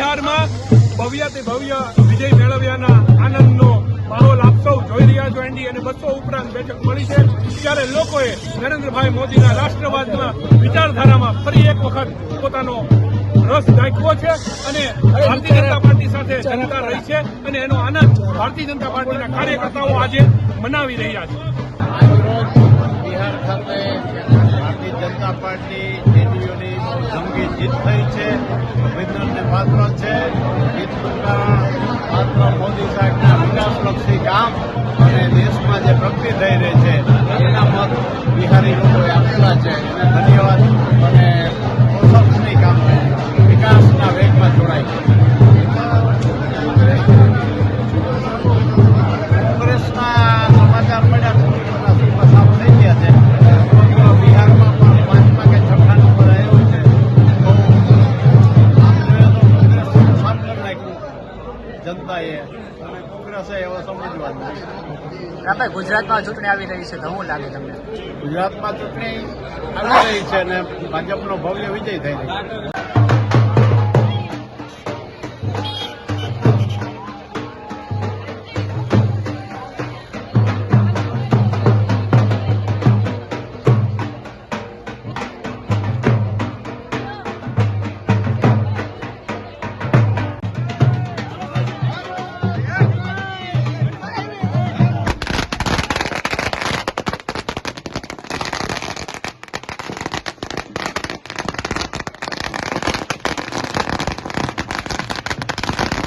બિહારમાં ભવ્યથી ભવ્ય વિજય મેળવ્યાના આનંદનો માહોલ આપ સૌ જોઈ રહ્યા છો. એનડી અને બસો ઉપરાંત બેઠક મળી છે. ત્યારે લોકોએ નરેન્દ્રભાઈ મોદીના રાષ્ટ્રવાદના વિચારધારામાં ફરી એક વખત પોતાનો રસ દાખવો છે અને ભારતીય જનતા પાર્ટી સાથે જનતા રહી છે અને એનો આનંદ ભારતીય જનતા પાર્ટીના કાર્યકર્તાઓ આજે મનાવી રહ્યા છે. બિહાર ખાતે ભારતીય જનતા પાર્ટી જીત થઈ અભિનંદનને પાત્ર છે. જીતનું પાત્ર મોદી સાહેબના વિકાસલક્ષી કામ અને દેશમાં જે પ્રગતિ થઈ રહી નાખ્યું જનતાએ અને કોંગ્રેસે એવો સમજવાનું રામભાઈ ગુજરાતમાં ચૂંટણી આવી રહી છે તો શું લાગે તમને? ગુજરાતમાં ચૂંટણી આવી રહી છે અને ભાજપનો ભવ્ય વિજય થઈ રહ્યો છે.